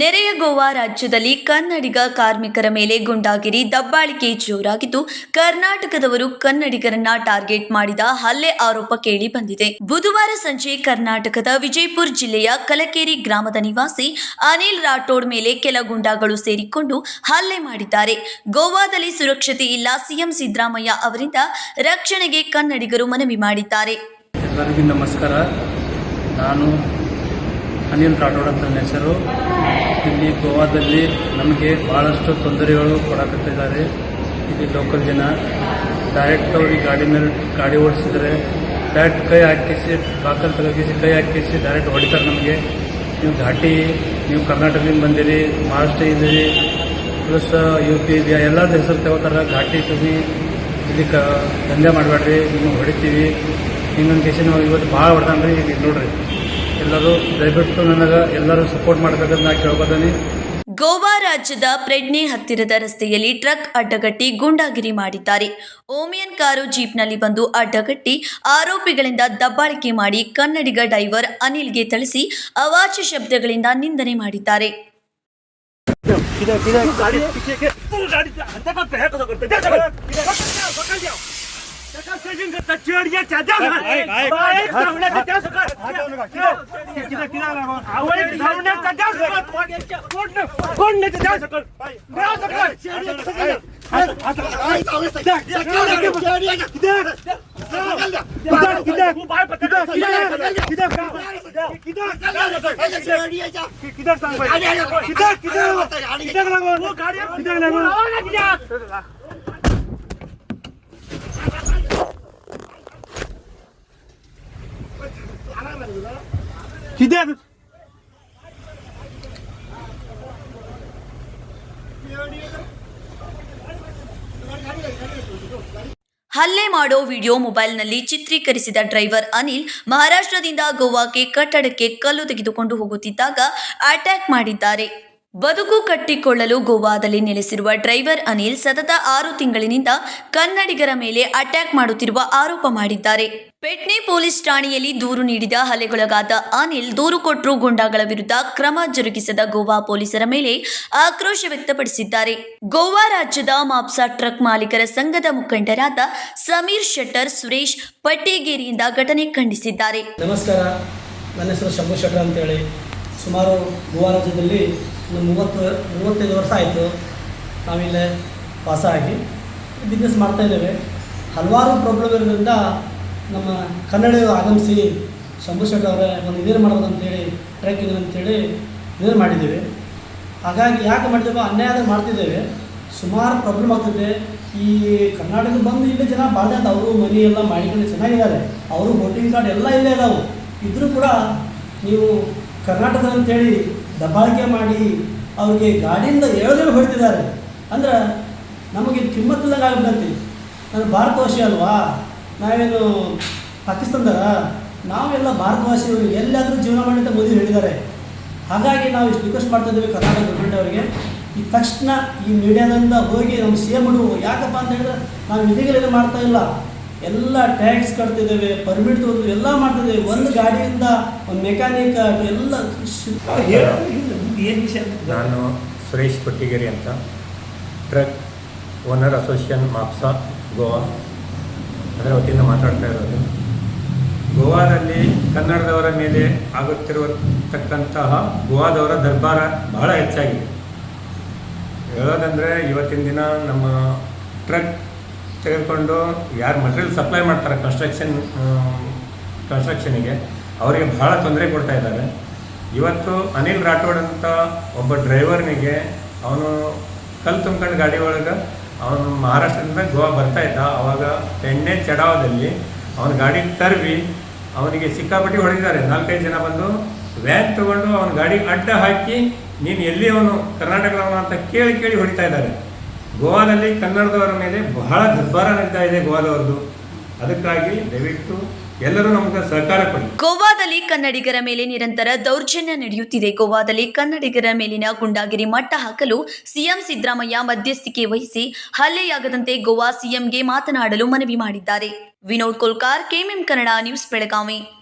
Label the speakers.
Speaker 1: ನೆರೆಯ ಗೋವಾ ರಾಜ್ಯದಲ್ಲಿ ಕನ್ನಡಿಗ ಕಾರ್ಮಿಕರ ಮೇಲೆ ಗುಂಡಾಗಿರಿ, ದಬ್ಬಾಳಿಕೆ ಜೋರಾಗಿದ್ದು, ಕರ್ನಾಟಕದವರು ಕನ್ನಡಿಗರನ್ನ ಟಾರ್ಗೆಟ್ ಮಾಡಿದ ಹಲ್ಲೆ ಆರೋಪ ಕೇಳಿ ಬಂದಿದೆ. ಬುಧವಾರ ಸಂಜೆ ಕರ್ನಾಟಕದ ವಿಜಯಪುರ ಜಿಲ್ಲೆಯ ಕಲಕೇರಿ ಗ್ರಾಮದ ನಿವಾಸಿ ಅನಿಲ್ ರಾಠೋಡ್ ಮೇಲೆ ಕೆಲ ಗುಂಡಾಗಳು ಸೇರಿಕೊಂಡು ಹಲ್ಲೆ ಮಾಡಿದ್ದಾರೆ. ಗೋವಾದಲ್ಲಿ ಸುರಕ್ಷತೆ ಇಲ್ಲ, ಸಿಎಂ ಸಿದ್ದರಾಮಯ್ಯ ಅವರಿಂದ ರಕ್ಷಣೆಗೆ ಕನ್ನಡಿಗರು ಮನವಿ ಮಾಡಿದ್ದಾರೆ.
Speaker 2: ನಮಸ್ಕಾರ. ನಾನು ಅನಿಲ್ ರಾಠೋಡ್ ಅಂತ ನನ್ನ ಹೆಸರು. ಇಲ್ಲಿ ಗೋವಾದಲ್ಲಿ ನಮಗೆ ಭಾಳಷ್ಟು ತೊಂದರೆಗಳು ಕೊಡಕತ್ತಿದ್ದಾರೆ. ಇಲ್ಲಿ ಲೋಕಲ್ ಜನ. ಡೈರೆಕ್ಟ್ ಅವ್ರಿಗೆ ಗಾಡಿ ಮೇಲೆ ಗಾಡಿ ಓಡಿಸಿದ್ರೆ ಡೈರೆಕ್ಟ್ ಕೈ ಹಾಕಿಸಿ ಬಾಕಲ್ ತಗಿಸಿ ಕೈ ಹಾಕಿಸಿ ಡೈರೆಕ್ಟ್ ಹೊಡಿತಾರೆ ನಮಗೆ. ನೀವು ಘಾಟಿ, ನೀವು ಕರ್ನಾಟಕದಿಂದ ಬಂದಿರಿ, ಮಹಾರಾಷ್ಟ್ರ ಇದ್ದೀರಿ ಪ್ಲಸ್ ಯು ಪಿ ಇದೆಯಾ ಎಲ್ಲ ಹೆಸರು ತಗೋತಾರ, ಘಾಟಿ ತುಂಬಿ ಇಲ್ಲಿ ಕ ದಂಧೆ ಮಾಡಬೇಡ್ರಿ, ನಿಮಗೆ ಹೊಡಿತೀವಿ. ಇನ್ನೊಂದು ಕೇಸಿನ ಇವತ್ತು ಭಾಳ ಹೊಡೆದಂಗ್ರಿ ಈಗ ನೋಡ್ರಿ. ಎಲ್ಲರೂ ದಯವಿಟ್ಟು ನನಗೆ ಎಲ್ಲರೂ ಸಪೋರ್ಟ್ ಮಾಡಬೇಕಂತ ನಾ ಕೇಳ್ಕೊತೀನಿ
Speaker 1: ಗೋವಾ ರಾಜ್ಯದ ಪ್ರೆಡ್ನೆ ಹತ್ತಿರದ ರಸ್ತೆಯಲ್ಲಿ ಟ್ರಕ್ ಅಡ್ಡಗಟ್ಟಿ ಗೂಂಡಾಗಿರಿ ಮಾಡಿದ್ದಾರೆ ಓಮಿಯನ್ ಕಾರು ಜೀಪ್ನಲ್ಲಿ ಬಂದು ಅಡ್ಡಗಟ್ಟಿ ಆರೋಪಿಗಳಿಂದ ದಬ್ಬಾಳಿಕೆ ಮಾಡಿ ಕನ್ನಡಿಗ ಡೈವರ್ ಅನಿಲ್ಗೆ ಥಳಿಸಿ ಅವಾಚ್ಯ ಶಬ್ದಗಳಿಂದ ನಿಂದನೆ ಮಾಡಿದ್ದಾರೆ
Speaker 3: किधर
Speaker 1: ಹಲ್ಲೆ ಮಾಡೋ ವಿಡಿಯೋ ಮೊಬೈಲ್ನಲ್ಲಿ ಚಿತ್ರೀಕರಿಸಿದ ಡ್ರೈವರ್ ಅನಿಲ್ ಮಹಾರಾಷ್ಟ್ರದಿಂದ ಗೋವಾಕ್ಕೆ ಕಟ್ಟಡಕ್ಕೆ ಕಲ್ಲು ತೆಗೆದುಕೊಂಡು ಹೋಗುತ್ತಿದ್ದಾಗ ಅಟ್ಯಾಕ್ ಮಾಡಿದ್ದಾರೆ. ಬದುಕು ಕಟ್ಟಿಕೊಳ್ಳಲು ಗೋವಾದಲ್ಲಿ ನೆಲೆಸಿರುವ ಡ್ರೈವರ್ ಅನಿಲ್ ಸತತ ಆರು ತಿಂಗಳಿನಿಂದ ಕನ್ನಡಿಗರ ಮೇಲೆ ಅಟ್ಯಾಕ್ ಮಾಡುತ್ತಿರುವ ಆರೋಪ ಮಾಡಿದ್ದಾರೆ. ಪೆಟ್ನೆ ಪೊಲೀಸ್ ಠಾಣೆಯಲ್ಲಿ ದೂರು ನೀಡಿದ ಹಲೆಗೊಳಗಾದ ಅನಿಲ್ ದೂರು ಕೊಟ್ಟರು ಗೂಂಡಾಗಳ ವಿರುದ್ಧ ಕ್ರಮ ಜರುಗಿಸದ ಗೋವಾ ಪೊಲೀಸರ ಮೇಲೆ ಆಕ್ರೋಶ ವ್ಯಕ್ತಪಡಿಸಿದ್ದಾರೆ. ಗೋವಾ ರಾಜ್ಯದ ಮಾಪ್ಸಾ ಟ್ರಕ್ ಮಾಲೀಕರ ಸಂಘದ ಮುಖಂಡರಾದ ಸಮೀರ್ ಶೆಟ್ಟರ್, ಸುರೇಶ್ ಪಟ್ಟೇಗೇರಿಯಿಂದ ಘಟನೆ ಖಂಡಿಸಿದ್ದಾರೆ.
Speaker 4: ನಮಸ್ಕಾರ. ನನ್ನ ಹೆಸರು ಶಂಭು ಶೆಟ್ಟರ್ ಅಂತೇಳಿ. ಸುಮಾರು ಗೋವಾ ರಾಜ್ಯದಲ್ಲಿ ಒಂದು ಮೂವತ್ತು, ಮೂವತ್ತೈದು ವರ್ಷ ಆಯಿತು. ನಾವಿಲ್ಲೇ ವಾಸ ಆಗಿ ಬಿಸ್ನೆಸ್ ಮಾಡ್ತಾ ಇದ್ದೇವೆ. ಹಲವಾರು ಪ್ರಾಬ್ಲಮ್ ಇರೋದ್ರಿಂದ ನಮ್ಮ ಕನ್ನಡಿಗರು ಆಗಮಿಸಿ ಶಂಭು ಶೆಟ್ಟರ್ ಅವರೇ ಒಂದು ಇದೇನು ಮಾಡೋದು ಅಂತೇಳಿ ಟ್ರೆಕ್ ಇದೆ ಅಂತೇಳಿ ಇದೇನು ಮಾಡಿದ್ದೇವೆ. ಹಾಗಾಗಿ ಯಾಕೆ ಮಾಡಿದ್ದೇವೆ ಅನ್ಯಾಯ ಮಾಡ್ತಿದ್ದೇವೆ. ಸುಮಾರು ಪ್ರಾಬ್ಲಮ್ ಆಗ್ತದೆ. ಈ ಕರ್ನಾಟಕ ಬಂದು ಇಲ್ಲೇ ಜನ ಭಾಳ ಅಂತ ಅವರು ಮನೆ ಎಲ್ಲ ಮಾಡಿಕೊಂಡು ಚೆನ್ನಾಗಿದ್ದಾರೆ. ಅವರು ವೋಟಿಂಗ್ ಕಾರ್ಡ್ ಎಲ್ಲ ಇಲ್ಲೇ ಇದಾವೆ. ಇದ್ದರೂ ಕೂಡ ನೀವು ಕರ್ನಾಟಕ ಅಂತೇಳಿ ದಬ್ಬಾಳಿಕೆ ಮಾಡಿ ಅವ್ರಿಗೆ ಗಾಡಿಯಿಂದ ಎಳೆದೇಳು ಹೊಡಿತಿದ್ದಾರೆ. ಅಂದ್ರೆ ನಮಗೆ ಕಿಮ್ಮತ್ತಿಲ್ಲಂಗೆ ಆಗ್ಬಿಟ್ಟಂತೆ ನಾನು ಭಾರತವಾಸಿ ಅಲ್ವಾ? ನಾವೇನು ಪಾಕಿಸ್ತಾನದ ನಾವೆಲ್ಲ ಭಾರತವಾಸಿಯವರು ಎಲ್ಲಾದರೂ ಜೀವನ ಮಾಡಿ ಅಂತ ಮೋದಿ ಹೇಳಿದ್ದಾರೆ. ಹಾಗಾಗಿ ನಾವು ಇಷ್ಟು ರಿಕ್ವೆಸ್ಟ್ ಮಾಡ್ತಾ ಇದ್ದೀವಿ ಕರ್ನಾಟಕ ಗೌರ್ಮೆಂಟ್ ಅವರಿಗೆ. ಈ ತಕ್ಷಣ ಈ ಮೀಡಿಯಾದಿಂದ ಹೋಗಿ ನಮ್ಮ ಸಿ ಎಂ ಯಾಕಪ್ಪ ಅಂತ ಹೇಳಿದ್ರೆ ನಾವು ವಿಧಿಗಳೇನು ಮಾಡ್ತಾ ಇಲ್ಲ. ಎಲ್ಲ ಟ್ಯಾಕ್ಸ್ ಕಟ್ತಿದ್ದೇವೆ ಪರ್ಮಿಟ್ ತಗೊಂಡು ಎಲ್ಲ ಮಾಡ್ತಿದ್ದೇವೆ. ಒಂದು ಗಾಡಿಯಿಂದ ಒಂದು ಮೆಕ್ಯಾನಿಕ್ ಎಲ್ಲ
Speaker 3: ಏನು ವಿಷಯ
Speaker 5: ನಾನು ಸುರೇಶ್ ಕೊಟ್ಟಿಗೆರಿ ಅಂತ. Truck owner association Mapusa Goa. ಅದರ ವತಿಯಿಂದ ಮಾತಾಡ್ತಾ ಇರೋದು. ಗೋವಾದಲ್ಲಿ ಕನ್ನಡದವರ ಮೇಲೆ ಆಗುತ್ತಿರತಕ್ಕಂತಹ ಗೋವಾದವರ ದರ್ಬಾರ ಬಹಳ ಹೆಚ್ಚಾಗಿದೆ. ಹೇಳೋದಂದರೆ ಇವತ್ತಿನ ದಿನ ನಮ್ಮ ಟ್ರಕ್ ತೆಗೆದುಕೊಂಡು ಯಾರು ಮಟೀರಿಯಲ್ ಸಪ್ಲೈ ಮಾಡ್ತಾರೆ ಕನ್ಸ್ಟ್ರಕ್ಷನ್ ಕನ್ಸ್ಟ್ರಕ್ಷನಿಗೆ ಅವರಿಗೆ ಬಹಳ ತೊಂದರೆ ಕೊಡ್ತಾ ಇದ್ದಾರೆ. ಇವತ್ತು ಅನಿಲ್ ರಾಠೋಡ್ ಅಂತ ಒಬ್ಬ ಡ್ರೈವರ್ನಿಗೆ ಅವನು ಕಲ್ಲು ತುಂಬ್ಕೊಂಡು ಗಾಡಿ ಒಳಗೆ ಅವನು ಮಹಾರಾಷ್ಟ್ರದಿಂದ ಗೋವಾ ಬರ್ತಾ ಇದ್ದ. ಅವಾಗ ಎಣ್ಣೆ ಚಡಾವದಲ್ಲಿ ಅವನ ಗಾಡಿ ತರ್ವಿ, ಅವನಿಗೆ ಸಿಕ್ಕಾಪಟ್ಟಿ ಹೊಡೆದಿದ್ದಾರೆ. ನಾಲ್ಕೈದು ಜನ ಬಂದು ವ್ಯಾನ್ ತಗೊಂಡು ಅವನ ಗಾಡಿ ಅಡ್ಡ ಹಾಕಿ, ನೀನು ಎಲ್ಲಿ ಅವನು ಕರ್ನಾಟಕದವನು ಅಂತ ಕೇಳಿ ಕೇಳಿ ಹೊಡಿತಾ ಇದ್ದಾರೆ. ಗೋವಾದಲ್ಲಿ ಕನ್ನಡದವರ ಮೇಲೆ ಬಹಳ ದರ್ಬಾರ ನಡೀತಾ ಇದೆ ಗೋವಾದವರದು ಅದಕ್ಕಾಗಿ ದಯವಿಟ್ಟು ಎಲ್ಲರೂ ನಮಗೆ ಸಹಕಾರ ಕೊಡಿ.
Speaker 1: ಗೋವಾದಲ್ಲಿ ಕನ್ನಡಿಗರ ಮೇಲೆ ನಿರಂತರ ದೌರ್ಜನ್ಯ ನಡೆಯುತ್ತಿದೆ. ಗೋವಾದಲ್ಲಿ ಕನ್ನಡಿಗರ ಮೇಲಿನ ಗುಂಡಾಗಿರಿ ಮಟ್ಟ ಹಾಕಲು ಸಿಎಂ ಸಿದ್ದರಾಮಯ್ಯ ಮಧ್ಯಸ್ಥಿಕೆ ವಹಿಸಿ ಹಲ್ಲೆಯಾಗದಂತೆ ಗೋವಾ ಸಿಎಂಗೆ ಮಾತನಾಡಲು ಮನವಿ ಮಾಡಿದ್ದಾರೆ. Vinod Kolkar, KMM Kannada news Belagavi.